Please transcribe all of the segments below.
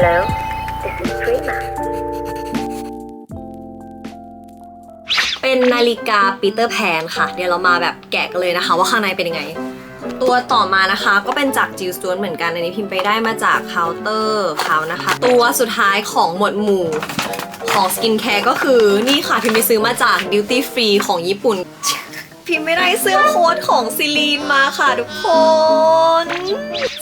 Hello, this is Prima. เป็นนาฬิกาปีเตอร์แพนค่ะ เดี๋ยวเรามาแบบแกะกันเลยนะคะ ว่าข้างในเป็นยังไง ตัวต่อมานะคะก็เป็นจากจิวสตวนเหมือนกัน อันนี้พิมพ์ไปได้มาจากเคาน์เตอร์เขานะคะ ตัวสุดท้ายของหมวดหมู่ของสกินแคร์ก็คือนี่ค่ะพิมพ์ไปซื้อมาจาก Duty Free ของญี่ปุ่น พิมพ์ไม่ได้เสื้อโค้ทของซิลีนมาค่ะทุกคน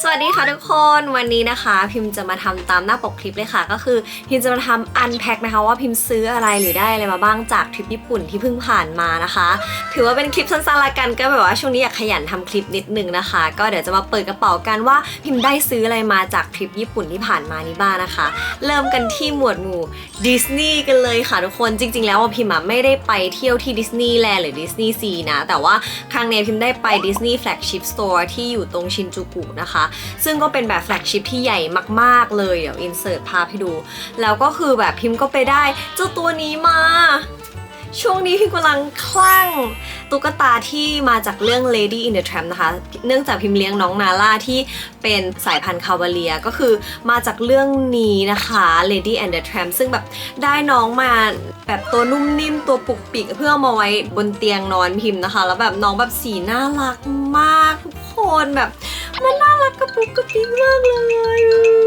สวัสดีค่ะทุกคนวันนี้นะคะ พิมพ์จะมาทำตามหน้าปกคลิปเลยค่ะ ก็คือพิมพ์จะมาทำอันแพ็คนะคะ ว่าพิมพ์ซื้ออะไรหรือได้อะไรมาบ้างจากทริปญี่ปุ่นที่เพิ่งผ่านมานะคะ ถือว่าเป็นคลิปสั้นๆละกันก็แบบว่าช่วงนี้อยากขยันทำคลิปนิดนึงนะคะ ก็เดี๋ยวจะมาเปิดกระเป๋ากันว่าพิมพ์ได้ซื้ออะไรมาจากทริปญี่ปุ่นที่ผ่านมานี้บ้างนะคะ เริ่มกันที่หมวดหมู่ดิสนีย์กันเลยค่ะทุกคนจริง ๆ แล้วพิมพ์อะไม่ได้ไปเที่ยวที่ดิสนีย์แลนด์หรือดิสนีย์ซีนะแต่ว่าครั้งนี้พิมได้ไปดิสนีย์แฟลกชิพสโตร์ที่อยู่ตรงชินจูกุนะคะ ซึ่งก็เป็นแบบแฟลกชิพที่ใหญ่มากๆเลย เดี๋ยวอินเสิร์ตภาพให้ดู แล้วก็คือแบบพิมก็ไปได้เจ้าตัวนี้มา ช่วงนี้พิมกำลังคลั่งตุ๊กตาที่มาจากเรื่อง Lady in the Tramp นะคะ เนื่องจากพิมเลี้ยงน้องนาล่าที่เป็นสายพันธุ์คาวาเลียก็คือมาจากเรื่องนี้นะคะ Lady and the Tramp ซึ่งแบบได้น้องมาแบบตัวนุ่มนิ่มตัวปุกปิกเพื่อมาไว้บนเตียงนอนพิมพ์นะคะ แล้วแบบน้องแบบสีน่ารักมากทุกคนแบบมันน่ารักกระปุกกระปิกมากเลย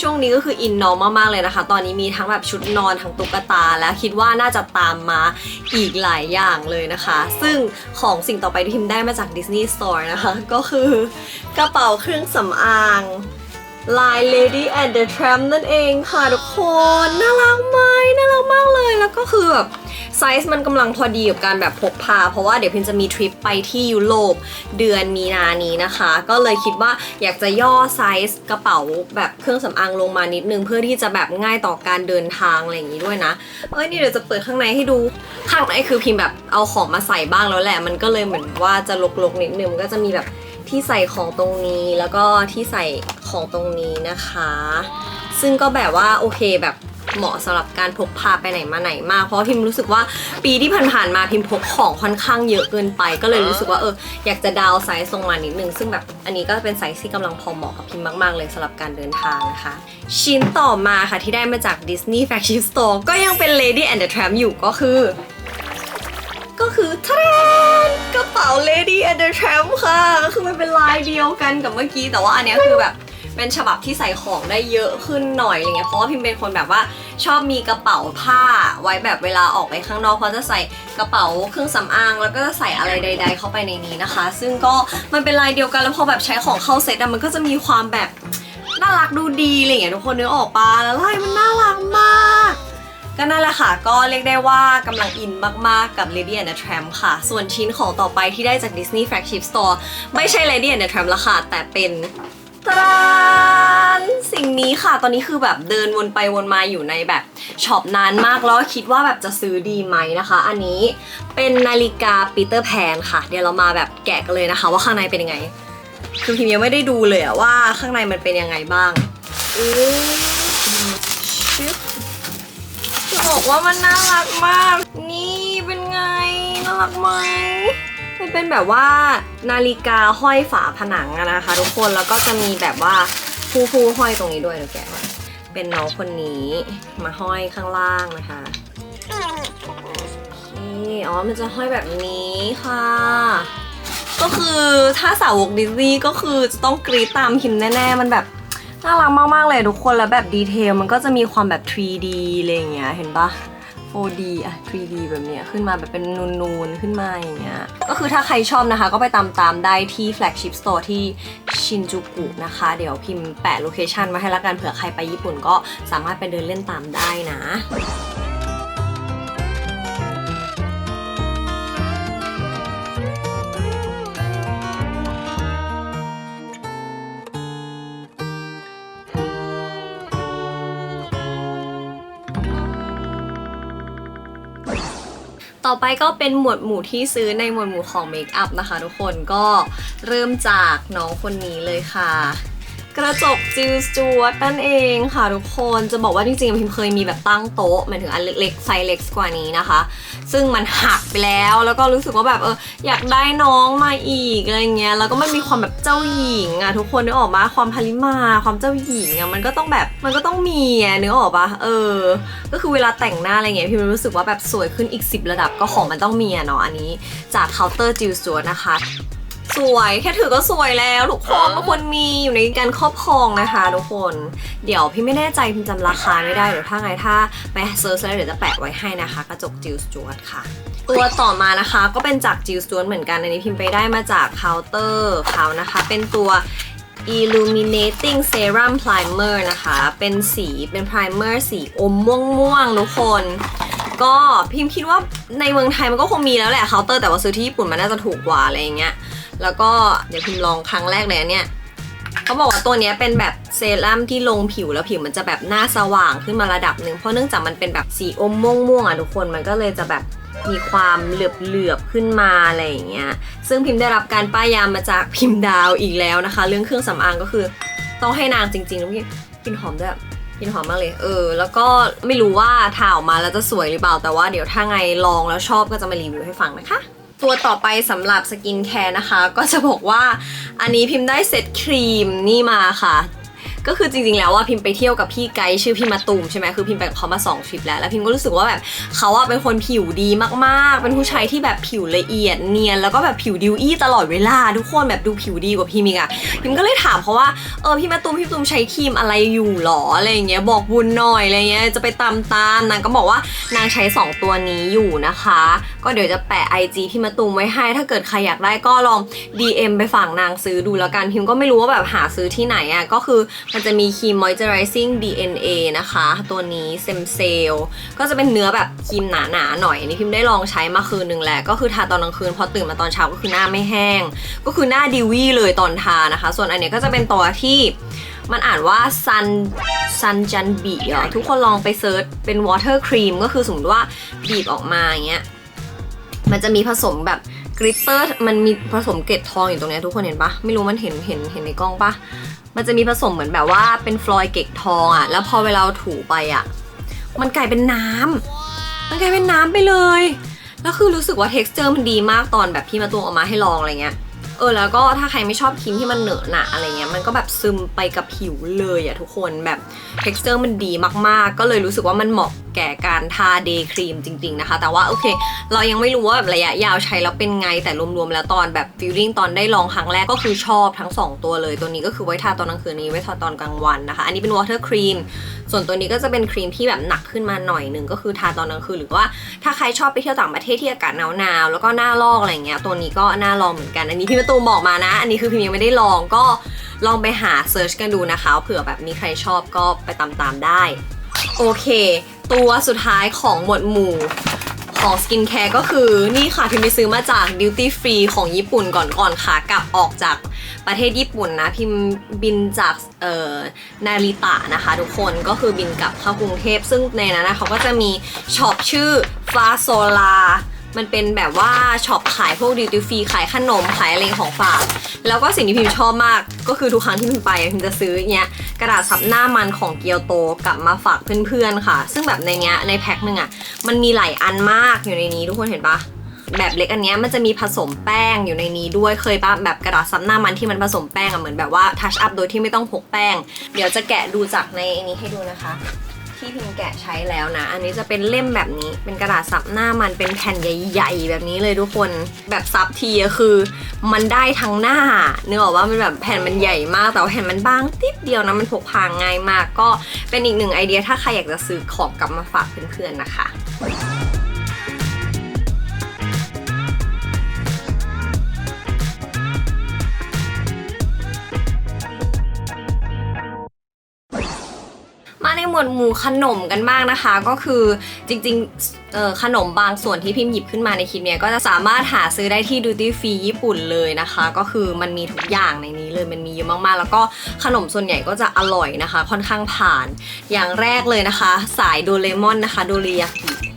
ช่วงนี้ก็คืออินนอมมากๆเลยนะคะ ตอนนี้มีทั้งแบบชุดนอนทั้งตุ๊กตา และคิดว่าน่าจะตามมาอีกหลายอย่างเลยนะคะ ซึ่งของสิ่งต่อไปที่พิมได้มาจาก Disney Store นะคะ ก็คือกระเป๋าเครื่องสำอางลาย Lady and the Tramp นั่นเองค่ะทุกคน น่ารักไหมน่ารักมากเลยแล้วก็คือแบบ ไซส์มันกำลังพอดีกับการแบบพกพา เพราะว่าเดี๋ยวพิมจะมีทริปไปที่ยุโรปเดือนมีนานี้นะคะ ก็เลยคิดว่าอยากจะย่อไซส์กระเป๋าแบบเครื่องสำอางลงมานิดนึง เพื่อที่จะแบบง่ายต่อการเดินทางอะไรอย่างนี้ด้วยนะ เอ้ยนี่เดี๋ยวจะเปิดข้างในให้ดู ข้างในคือพิมพ์แบบเอาของมาใส่บ้างแล้วแหละ มันก็เลยเหมือนว่าจะลกๆนิดนึงก็จะมีแบบที่ใส่ของตรงนี้แล้วก็ที่ใส่ของตรงนี้นะคะ ซึ่งก็แบบว่าโอเคแบบ เหมาะสำหรับการพกพาไปไหนมาไหนมากเพราะพิมรู้สึกว่าปีที่ผ่านๆมาพิมพกของค่อนข้างเยอะเกินไป ก็เลยรู้สึกว่าเอออยากจะดาวไซส์ลงมานิดนึง ซึ่งแบบอันนี้ก็เป็นไซส์ที่กำลังพอเหมาะกับพิมมาก ๆ เลยสำหรับการเดินทางนะคะ ชิ้นต่อมาค่ะที่ได้มาจาก Disney Flagship Store ก็ยังเป็น Lady and the Tramp อยู่ก็คือ ก็คือทะนกระเป๋า Lady and the Tramp ค่ะ ก็คือมันเป็นลายเดียวกันกับเมื่อกี้ แต่ว่าอันเนี้ยคือแบบ เป็นฉบับที่ใส่ของได้เยอะขึ้นหน่อยอะไรเงี้ยเพราะว่าพิมเป็นคนแบบว่าชอบมีกระเป๋าผ้าไว้แบบเวลาออกไปข้างนอกเพราะจะใส่กระเป๋าเครื่องสำอาง แล้วก็จะใส่อะไรใด ๆ เข้าไปในนี้นะคะ ซึ่งก็มันเป็นลายเดียวกันแล้วพอแบบใช้ของเข้าเซ็ตอะมันก็จะมีความแบบน่ารักดูดีอะไรเงี้ยทุกคนนึกออกปะแล้วลายมันน่ารักมากก็นั่นแหละค่ะ ก็เรียกได้ว่ากำลังอินมาก ๆ กับ Lady and the Tramp ค่ะ ส่วนชิ้นของต่อไปที่ได้จาก Disney Flagship Store ไม่ใช่ Lady and the Tramp ละค่ะ แต่เป็น ตรานสิ่งนี้ค่ะ ตอนนี้คือแบบเดินวนไปวนมาอยู่ในแบบช็อปนานมากแล้วคิดว่าแบบจะซื้อดีไหมนะคะ อันนี้เป็นนาฬิกาปีเตอร์แพนค่ะ เดี๋ยวเรามาแบบแกะกันเลยนะคะ ว่าข้างในเป็นยังไง คือพิมยังไม่ได้ดูเลยอะว่าข้างในมันเป็นยังไงบ้างอือชึบจะบอกว่ามันน่ารักมาก นี่เป็นไง น่ารักไหม มันเป็นแบบว่านาฬิกาห้อยฝาผนังอะนะคะ ทุกคนแล้วก็จะมีแบบว่าฟูฟูๆห้อยตรงนี้ด้วยเดี๋ยวแกเป็นน้องคนนี้มาห้อยข้างล่างนะคะนี่อ๋อมันจะห้อยแบบนี้ค่ะ ก็คือถ้าสาวกดิสนีย์ก็คือจะต้องกรีดตามคิมแน่ๆ มันแบบน่ารักมากๆเลยทุกคนแล้วแบบดีเทลมันก็จะมีความแบบ 3D อะไรอย่างเงี้ยเห็นปะ 4D อะ 3D แบบเนี้ยขึ้นมาแบบเป็นนูนๆ ขึ้นมาอย่างเงี้ย ก็คือถ้าใครชอบนะคะ ก็ไปตามตามๆได้ที่ flagship store ที่ชินจูกุนะคะ เดี๋ยวพิมพ์แปะโลเคชันมาให้ละกันเผื่อใครไปญี่ปุ่นก็สามารถไปเดินเล่นตามได้นะ ต่อไปก็เป็นหมวดหมู่ที่ซื้อในหมวดหมู่ของเมคอัพนะคะทุกคนก็เริ่มจากน้องคนนี้เลยค่ะ กระจกจิลสจวตนั่นเองค่ะทุกคนจะบอกว่าจริงๆพิมเคยมีแบบตั้งโต๊ะหมายถึงอันเล็กๆไซส์เล็กกว่านี้นะคะ ซึ่งมันหักไปแล้วแล้วก็รู้สึกว่าแบบเอออยากได้น้องมาอีกอะไรเงี้ยแล้วก็มันมีความแบบเจ้าหญิงอะทุกคนนึกออกมาความพลิมาความเจ้าหญิงอะมันก็ต้องแบบมันก็ต้องมีอะนึกออกปะเออ ก็คือเวลาแต่งหน้าอะไรเงี้ยพิมรู้สึกว่าแบบสวยขึ้นอีก 10 ระดับก็ของมันต้องมีอะเนาะอันนี้ จากเคาน์เตอร์จิลสจวตนะคะ สวยแค่ถือก็สวยแล้วทุกคนทุกคนมีอยู่ในการครอบครองนะคะทุกคน เดี๋ยวพี่ไม่แน่ใจพิมจำราคาไม่ได้เดี๋ยวถ้าไงถ้าไปเซิร์ชแล้วเดี๋ยวจะแปะไว้ให้นะคะ กระจกจิลสจวตค่ะ ตัวต่อมานะคะก็เป็นจากจิลสจวตเหมือนกันอันนี้พิมไปได้มาจากเคาน์เตอร์เขานะคะ เป็นตัว illuminating serum primer นะคะ เป็นสีเป็น primer สีอมม่วงๆทุกคน ก็พิมคิดว่าในเมืองไทยมันก็คงมีแล้วแหละเคาน์เตอร์แต่ว่าซื้อที่ญี่ปุ่นมันน่าจะถูกกว่าอะไรอย่างเงี้ย แล้วก็เดี๋ยวพิมลองครั้งแรกเลยเนี่ยเขาบอกว่าตัวนี้เป็นแบบเซรั่มที่ลงผิวแล้วผิวมันจะแบบหน้าสว่างขึ้นมาระดับหนึ่งเพราะเนื่องจากมันเป็นแบบสีอมม่วงๆอะทุกคนมันก็เลยจะแบบมีความเหลือบๆขึ้นมาอะไรอย่างเงี้ยซึ่งพิมได้รับการป้ายยามมาจากพิมดาวอีกแล้วนะคะ เรื่องเครื่องสำอางก็คือต้องให้นางจริงๆแล้วพี่กลินหอมด้วยกลินหอมมากเลย เออ แล้วก็ไม่รู้ว่าทาออกมาแล้วจะสวยหรือเปล่าแต่ว่าเดี๋ยวถ้าไงลองแล้วชอบก็จะมารีวิวให้ฟังนะคะ ตัวต่อไปสำหรับสกินแคร์นะคะ ก็จะบอกว่าอันนี้พิมพ์ได้เซตครีมนี่มาค่ะ ก็คือจริงๆแล้วว่าพิมพ์ไปเที่ยวกับพี่ไกด์ชื่อพี่มาตูมใช่ไหมคือพิมพ์ไปกับเขามาสองทริปแล้วแล้วพิมก็รู้สึกว่าแบบเขาอะเป็นคนผิวดีมากๆ เป็นผู้ชายที่แบบผิวละเอียดเนียนแล้วก็แบบผิวดิวอี้ตลอดเวลาทุกคนแบบดูผิวดีกว่าพิมอีกอะพิมก็เลยถามเขาว่าเออพี่มาตูมพี่มาตูมใช้ครีมอะไรอยู่หรออะไรอย่างเงี้ยบอกบุญหน่อยอะไรเงี้ยจะไปตามตามนางก็บอกว่านางใช้สองตัวนี้อยู่นะคะ ก็เดี๋ยวจะแปะ IG พี่มาตูมไว้ให้ถ้าเกิดใครอยากได้ก็ลอง DM ไปฝากนางซื้อดูแล้วกันพิมก็ไม่รู้ว่าแบบหาซื้อที่ไหนอะก็คือมันจะมีครีม moisturizing DNA นะคะ ตัวนี้เซมเซลก็จะเป็นเนื้อแบบครีมหนาๆหน่อยนี่พิมได้ลองใช้มาคืนหนึ่งแล้วก็คือทาตอนกลางคืนพอตื่นมาตอนเช้าก็คือหน้าไม่แห้ง ก็คือหน้าดิวี่เลยตอนทานะคะ ส่วนอันนี้ก็จะเป็นตัวที่มันอ่านว่า sun sun jan b ีอะทุกคนลองไปเซิร์ชเป็น water cream ก็คือสมมติว่าบีบออกมาอย่างเงี้ยมันจะมีผสมแบบกริตเตอร์มันมีผสมเกล็ดทองอยู่ตรงเนี้ยทุกคนเห็นปะไม่รู้มันเห็นเห็นเห็นในกล้องปะ มันจะมีผสมเหมือนแบบว่าเป็นฟลอยด์เกล็ดทองอะแล้วพอเวลาถูไปอะมันกลายเป็นน้ำมันกลายเป็นน้ำไปเลย แล้วคือรู้สึกว่า t e x t อร์มันดีมากตอนแบบพี่มาตวงออกมาให้ลองอะไรเงี้ย เออแล้วก็ถ้าใครไม่ชอบครีมที่มันเหนอะหนะอะไรเงี้ยมันก็แบบซึมไปกับผิวเลยอะทุกคนแบบ t e x t อร์มันดีมากๆ ก็เลยรู้สึกว่ามันเหมาะแก่การทาเดย์ครีมจริง ๆนะคะ แต่ว่าโอเค เรายังไม่รู้ว่าแบบระยะยาวใช้แล้วเป็นไงแต่รวมๆแล้วตอนแบบฟิลลิ่งตอนได้ลองครั้งแรกก็คือชอบทั้ง 2 ตัวเลย ตัวนี้ก็คือไว้ทาตอนกลางคืนนี้ไว้ทาตอนกลางวันนะคะ อันนี้เป็นวอเตอร์ครีม ส่วนตัวนี้ก็จะเป็นครีมที่แบบหนักขึ้นมาหน่อยหนึ่งก็คือทาตอนกลางคืนหรือว่าถ้าใครชอบไปเที่ยวต่างประเทศที่อากาศหนาวๆแล้วก็หน้าลอกอะไรเงี้ยตัวนี้ก็น่าลองเหมือนกันอันนี้พี่ประตูบอกมานะ อันนี้คือพิมยังไม่ได้ลองก็ลองไปหาเซิร์ชกันดูนะคะเผื่อแบบมีใครชอบก็ไปตามๆได้ โอเค ตัวสุดท้ายของหมวดหมู่ ของสกินแคร์ก็คือนี่ค่ะพิมไปซื้อมาจาก Duty Free ของญี่ปุ่นก่อนก่อนค่ะกลับออกจากประเทศญี่ปุ่นนะพิมบินจากเอ่อนาริตะนะคะ ทุกคนก็คือบินกลับเข้ากรุงเทพซึ่งในนั้นนะเขาก็จะมีช็อปชื่อฟาโซลา มันเป็นแบบว่าช็อปขายพวกดิวตี้ฟรีขายขนมขายอะไรของฝาก แล้วก็สิ่งที่พิมชอบมาก ก็คือทุกครั้งที่พิมไปพิมจะซื้อเนี้ยกระดาษซับหน้ามันของเกียวโตกลับมาฝากเพื่อนๆค่ะ ซึ่งแบบในเนี้ยในแพ็คหนึ่งอะมันมีหลายอันมากอยู่ในนี้ทุกคนเห็นปะแบบเล็กอันเนี้ยมันจะมีผสมแป้งอยู่ในนี้ด้วยเคยปะแบบกระดาษซับหน้ามันที่มันผสมแป้งอะเหมือนแบบว่าทัชอัพโดยที่ไม่ต้องพกแป้ง เดี๋ยวจะแกะดูจากในนี้ให้ดูนะคะ ที่พิมแกะใช้แล้วนะ อันนี้จะเป็นเล่มแบบนี้ เป็นกระดาษซับหน้ามันเป็นแผ่นใหญ่ๆ แบบนี้เลยทุกคน แบบซับทีอะคือ มันได้ทั้งหน้าเนื้ออกว่ามันแบบแผ่นมันใหญ่มาก แต่ว่าแผ่นมันบางติดเดียวนะ มันพกพาง่ายมาก ก็เป็นอีกหนึ่งไอเดียถ้าใครอยากจะซื้อของกลับมาฝากเพื่อนๆนะคะ วนหมู่ขนมกันบ้างนะคะ ก็คือจริงๆขนมบางส่วนที่พิมพ์หยิบขึ้นมาในคลิปเนี้ยก็จะสามารถหาซื้อได้ที่ดูตี้ฟรีญี่ปุ่นเลยนะคะ ก็คือมันมีทุกอย่างในนี้เลยมันมีเยอะมากๆ แล้วก็ขนมส่วนใหญ่ก็จะอร่อยนะคะ ค่อนข้างผ่าน อย่างแรกเลยนะคะ สายโดเรมอนนะคะโดเรยากิ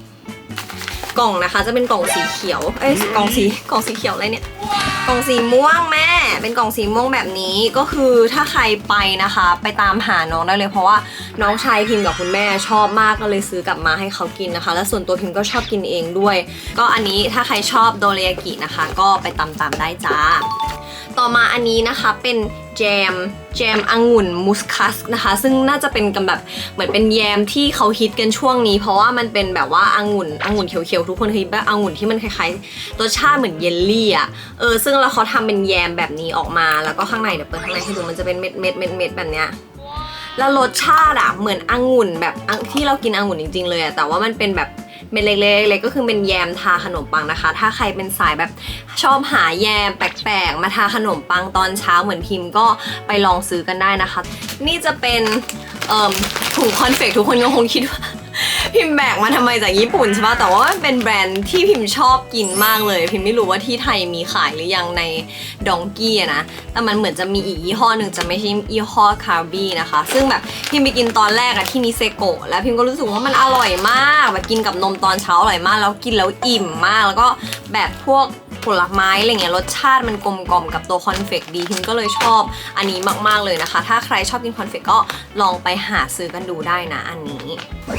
กล่องนะคะ จะเป็นกล่องสีเขียว เอ้ยกล่องสีกล่องสีเขียวอะไรเนี่ย กล่องสีม่วงแม่ เป็นกล่องสีม่วงแบบนี้ก็คือถ้าใครไปนะคะ ไปตามหาน้องได้เลยเพราะว่าน้องชายพิมพ์กับคุณแม่ชอบมากก็เลยซื้อกลับมาให้เขากินนะคะ และส่วนตัวพิมพ์ก็ชอบกินเองด้วย ก็อันนี้ถ้าใครชอบโดเรยากินะคะ ก็ไปตามตามๆได้จ้า ต่อมาอันนี้นะคะเป็น แจมแจมองุ่นมุสคัสนะคะ ซึ่งน่าจะเป็นกันแบบเหมือนเป็นแยมที่เขาฮิตกันช่วงนี้ เพราะว่ามันเป็นแบบว่าองุ่นองุ่นเขียวๆทุกคนเคยแบบองุ่นที่มันคล้ายๆรสชาติเหมือนเยลลี่อะเออซึ่งแล้วเขาทำเป็นแยมแบบนี้ออกมาแล้วก็ข้างในเดี๋ยวเปิดข้างในให้ดูมันจะเป็นเม็ดเม็ดเม็ดเม็ดแบบเนี้ยแล้วรสชาติอะเหมือนองุ่นแบบที่เรากินองุ่นจริงๆเลยอะแต่ว่ามันเป็นแบบ เม็ดเล็กๆเล็กๆก็คือเป็นแยมทาขนมปังนะคะ ถ้าใครเป็นสายแบบชอบหาแยมแปลกๆ มาทาขนมปังตอนเช้าเหมือนพิมพ์ก็ไปลองซื้อกันได้นะคะ นี่จะเป็นถุงคอนเฟกทุกคนก็คงคิดว่า พิมพ์แบกมาทำไมจากญี่ปุ่นใช่ปะแต่ว่ามันเป็นแบรนด์ที่พิมพ์ชอบกินมากเลย พิมพ์ไม่รู้ว่าที่ไทยมีขายหรือยังในดองกี้นะแต่มันเหมือนจะมีอีกยี่ห้อหนึ่งจะไม่ใช่ยี่ห้อคาร์บี้นะคะ ซึ่งแบบพิมพ์ไปกินตอนแรกอะที่นิเซโกะแล้วพิมพ์ก็รู้สึกว่ามันอร่อยมาก แบบกินกับนมตอนเช้าอร่อยมาก แล้วกินแล้วอิ่มมาก แล้วก็แบบพวก ผลไม้อะไรเงี้ยรสชาติมันกลมกล่อมกับตัวคอนเฟกดีพิมก็เลยชอบอันนี้มากๆเลยนะคะ ถ้าใครชอบกินคอนเฟกก็ลองไปหาซื้อกันดูได้นะอันนี้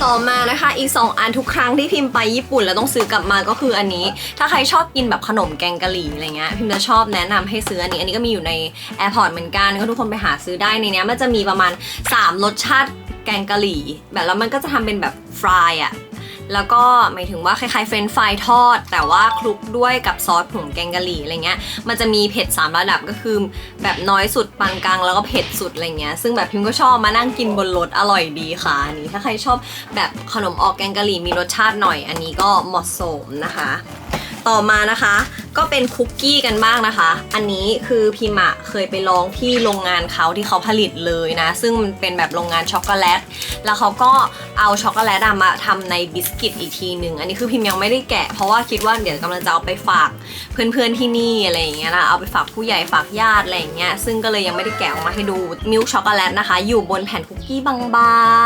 ต่อมานะคะอีก 2 อันทุกครั้งที่พิมพ์ไปญี่ปุ่นแล้วต้องซื้อกลับมาก็คืออันนี้ ถ้าใครชอบกินแบบขนมแกงกะหรี่อะไรเงี้ยพิมจะชอบแนะนำให้ซื้ออันนี้ อันนี้ก็มีอยู่ในแอร์พอร์ตเหมือนกันก็ทุกคนไปหาซื้อได้ในนี้มันจะมีประมาณ 3 รสชาติแกงกะหรี่แบบแล้วมันก็จะทำเป็นแบบฟรายอะ แล้วก็หมายถึงว่าคล้ายๆเฟรนช์ฟรายทอด แต่ว่าคลุกด้วยกับซอสผงแกงกะหรี่อะไรเงี้ย มันจะมีเผ็ด 3 ระดับก็คือ แบบน้อยสุดปานกลางแล้วก็เผ็ดสุดอะไรเงี้ย ซึ่งแบบพิมก็ชอบมานั่งกินบนรถอร่อยดีค่ะอันนี้ถ้าใครชอบแบบขนมออกแกงกะหรี่มีรสชาติหน่อย อันนี้ก็เหมาะสมนะคะ ต่อมานะคะ ก็เป็นคุกกี้กันบ้างนะคะ อันนี้คือพิมะเคยไปลองที่โรงงานเขาที่เขาผลิตเลยนะ ซึ่งมันเป็นแบบโรงงานช็อกโกแลต แล้วเขาก็เอาช็อกโกแลตมาทำในบิสกิตอีกทีหนึ่งอันนี้คือพิมยังไม่ได้แกะ เพราะว่าคิดว่าเดี๋ยวกำลังจะเอาไปฝากเพื่อนๆที่นี่อะไรอย่างเงี้ยนะ เอาไปฝากผู้ใหญ่ฝากญาติอะไรอย่างเงี้ย ซึ่งก็เลยยังไม่ได้แกะออกมาให้ดู มิลช็อกโกแลตนะคะ อยู่บนแผ่นคุกกี้บา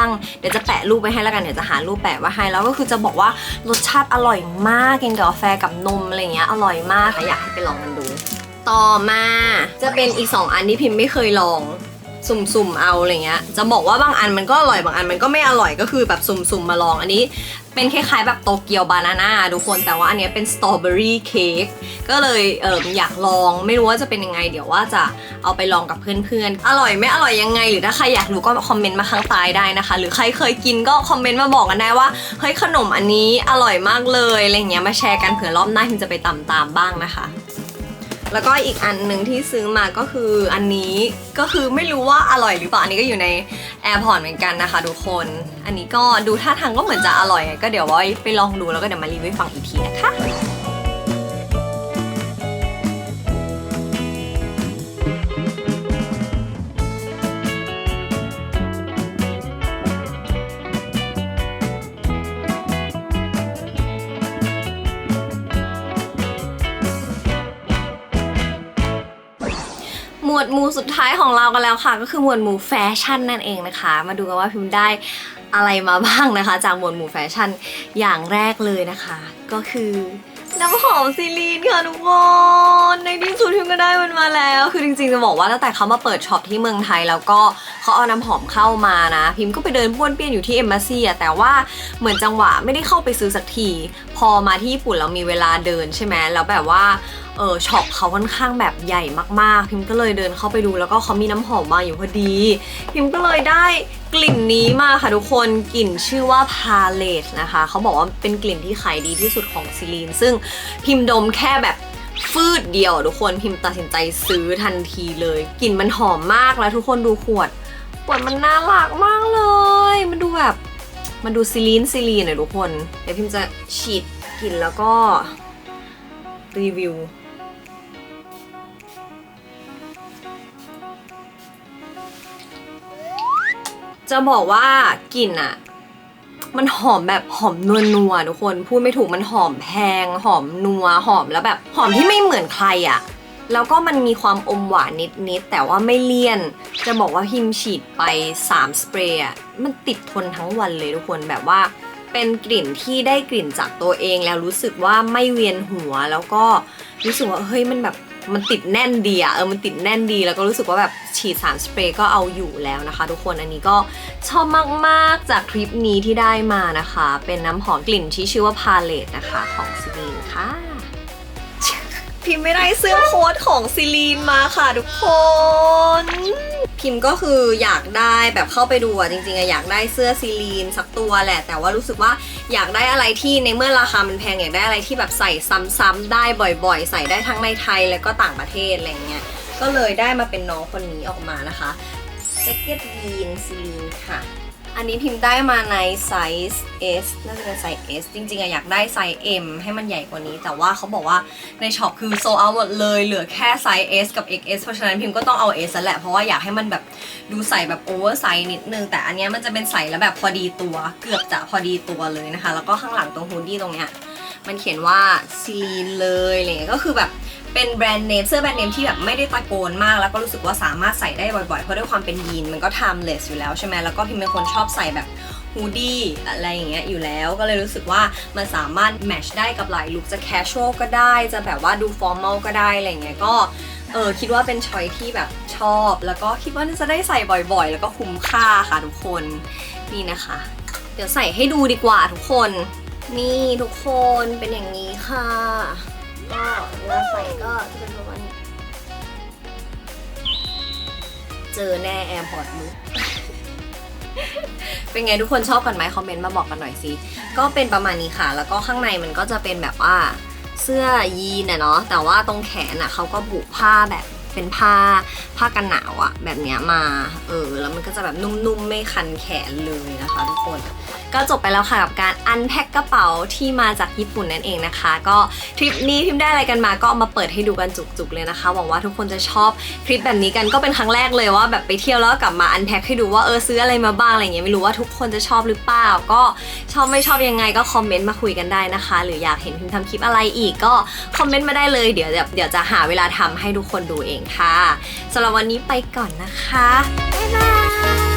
งๆ เดี๋ยวจะแปะรูปไว้ให้แล้วกัน เดี๋ยวจะหารูปแปะไว้ให้ แล้วก็คือจะบอกว่ารสชาติอร่อยมาก กินกับกาแฟกับนมอะไรอย่างเงี้ยอร่อยมากค่ะอยากให้ไปลองกันดู ต่อมาจะเป็นอีก 2 อันที่พิมไม่เคยลองสุ่มๆเอาอะไรเงี้ย จะบอกว่าบางอันมันก็อร่อยบางอันมันก็ไม่อร่อยก็คือแบบสุ่มๆมาลองอันนี้ เป็นคล้ายๆแบบโตเกียวบานาน่าทุกคนแต่ว่าอันเนี้ยเป็นสตรอเบอรี่เค้กก็เลยเอออยากลองไม่รู้ว่าจะเป็นยังไง เดี๋ยวว่าจะเอาไปลองกับเพื่อนๆ อร่อยไม่อร่อยยังไง หรือถ้าใครอยากรู้ก็คอมเมนต์มาข้างใต้ได้นะคะ หรือใครเคยกินก็คอมเมนต์มาบอกกันได้ว่าเฮ้ยขนมอันนี้อร่อยมากเลยอะไรเงี้ยมาแชร์กันเผื่อรอบหน้าพิมจะไปตามๆบ้างนะคะ แล้วก็อีกอันหนึ่งที่ซื้อมาก็คืออันนี้ก็คือไม่รู้ว่าอร่อยหรือเปล่าอันนี้ก็อยู่ในแอร์พอร์ตเหมือนกันนะคะทุกคน อันนี้ก็ดูท่าทางก็เหมือนจะอร่อย ก็เดี๋ยวไว้ไปลองดูแล้วก็เดี๋ยวมารีวิวฟังอีกทีนะคะ หมู่สุดท้ายของเรากันแล้วค่ะ ก็คือหมวดหมู่แฟชั่นนั่นเองนะคะ มาดูกันว่าพิมพ์ได้อะไรมาบ้างนะคะ จากหมวดหมู่แฟชั่นอย่างแรกเลยนะคะ ก็คือน้ำหอมซีลีนค่ะทุกคน ในที่สุดพิมก็ได้มันมาแล้ว คือจริงๆจะบอกว่าตั้งแต่เขามาเปิดช็อปที่เมืองไทยแล้วก็เขาเอาน้ำหอมเข้ามานะ พิมก็ไปเดินป้วนเปี้ยนอยู่ที่เอมบ s ซีอะแต่ว่าเหมือนจังหวะไม่ได้เข้าไปซื้อสักที พอมาที่ญี่ปุ่นเรามีเวลาเดินใช่ไหมแล้วแบบว่า เออช็อปเขาค่อนข้างแบบใหญ่มากๆ พิมก็เลยเดินเข้าไปดูแล้วก็เขามีน้ำหอมมาอยู่พอดี พิมก็เลยได้กลิ่นนี้มาค่ะทุกคนกลิ่นชื่อว่า Palette นะคะเขาบอกว่าเป็นกลิ่นที่ขายดีที่สุดของซิลีน ซึ่งพิมดมแค่แบบฟืดเดียวทุกคนพิมตัดสินใจซื้อทันทีเลยกลิ่นมันหอมมากแล้วทุกคนดูขวดขวดมันน่ารักมากเลย มันดูแบบมันดูซิลีนซิลีนหน่อยทุกคน เดี๋ยวพิมจะฉีดกลิ่นแล้วก็รีวิว จะบอกว่ากลิ่นอะมันหอมแบบหอมนัวนัวทุกคนพูดไม่ถูกมันหอมแพง หอมนัวหอมแล้วแบบ หอมที่ไม่เหมือนใครอะแล้วก็มันมีความอมหวานนิดๆแต่ว่าไม่เลี่ยน จะบอกว่าพิมฉีดไป 3 สเปรย์อะมันติดทนทั้งวันเลยทุกคนแบบว่า เป็นกลิ่นที่ได้กลิ่นจากตัวเองแล้วรู้สึกว่าไม่เวียนหัวแล้วก็รู้สึกว่าเฮ้ยมันแบบ มันติดแน่นดีอะเออมันติดแน่นดีแล้วก็รู้สึกว่าแบบฉีดสารสเปรย์ก็เอาอยู่แล้วนะคะ ทุกคนอันนี้ก็ชอบมากๆจากคลิปนี้ที่ได้มานะคะ เป็นน้ำหอมกลิ่นที่ชื่อว่าพาเลตนะคะของซิลีนค่ะ พิมไม่ได้เสื้อโค้ทของซิลีนมาค่ะทุกคน พิมพ์ก็คืออยากได้แบบเข้าไปดูอะจริงๆอะอยากได้เสื้อซีลีนสักตัวแหละ แต่ว่ารู้สึกว่าอยากได้อะไรที่ในเมื่อราคามันแพงอยากได้อะไรที่แบบใส่ซ้ำๆได้บ่อยๆ ใส่ได้ทั้งในไทยแล้วก็ต่างประเทศอะไรเงี้ยก็เลยได้มาเป็นน้องคนนี้ออกมานะคะแจ็คเก็ตยีนซีลีนค่ะ อันนี้พิมพ์ได้มาในไซส์ S น่าจะเป็นไซส์ S จริงๆอะอยากได้ไซส์ M ให้มันใหญ่กว่านี้ แต่ว่าเขาบอกว่าในช็อปคือโซเอาหมดเลยเหลือแค่ไซส์ S กับ XS เพราะฉะนั้นพิมพ์ก็ต้องเอา S แล้วแหละ เพราะว่าอยากให้มันแบบดูใส่แบบโอเวอร์ไซส์นิดนึง แต่อันนี้มันจะเป็นใส่แล้วแบบพอดีตัว เกือบจะพอดีตัวเลยนะคะ แล้วก็ข้างหลังตรงฮูดดี้ตรงเนี้ยมันเขียนว่าซีลีนเลยอะไรเงี้ยก็คือแบบ เป็นแบรนด์เนมเสื้อแบรนด์เนมที่แบบไม่ได้ตะโกนมาก แล้วก็รู้สึกว่าสามารถใส่ได้บ่อยๆ เพราะด้วยความเป็นยีนมันก็ timeless อยู่แล้วใช่ไหมแล้วก็พิมเป็นคนชอบใส่แบบฮูดี้อะไรอย่างเงี้ยอยู่แล้วก็เลยรู้สึกว่ามันสามารถแมทชได้กับหลายลุคจะ casual ก็ได้ จะแบบว่าดู formal ก็ได้อะไรเงี้ยก็เออคิดว่าเป็นชอยที่แบบชอบ แล้วก็คิดว่าน่าจะได้ใส่บ่อยๆ แล้วก็คุ้มค่าค่ะทุกคนนี่นะคะ เดี๋ยวใส่ให้ดูดีกว่าทุกคน นี่ทุกคนเป็นอย่างนี้ค่ะ ก็เวลาใส่ก็จะเป็นประมาณนี้เจอแน่แอร์พอร์ตลุกเป็นไงทุกคนชอบกันไหมคอมเมนต์มาบอกกันหน่อยสิก็เป็นประมาณนี้ค่ะ แล้วก็ข้างในมันก็จะเป็นแบบว่าเสื้อยีนน่ะเนาะแต่ว่าตรงแขนอะเขาก็บุผ้าแบบเป็นผ้าผ้ากันหนาวอะแบบเนี้ยมาเออแล้วมันก็จะแบบนุ่มๆไม่คันแขนเลยนะคะทุกคน ก็จบไปแล้วค่ะกับการอันแพ็คกระเป๋าที่มาจากญี่ปุ่นนั่นเองนะคะ ก็ทริปนี้พิมได้อะไรกันมาก็เอามาเปิดให้ดูกันจุกๆเลยนะคะ หวังว่าทุกคนจะชอบคลิปแบบนี้กันก็เป็นครั้งแรกเลยว่าแบบไปเที่ยวแล้วกลับมาอันแพ็คให้ดูว่าเออซื้ออะไรมาบ้างอะไรเงี้ยไม่รู้ว่าทุกคนจะชอบหรือเปล่า ก็ชอบไม่ชอบยังไงก็คอมเมนต์มาคุยกันได้นะคะ หรืออยากเห็นพิมทำคลิปอะไรอีกก็คอมเมนต์มาได้เลยเดี๋ยวเดี๋ยวจะหาเวลาทำให้ทุกคนดูเองค่ะสำหรับวันนี้ไปก่อนนะคะบ๊ายบาย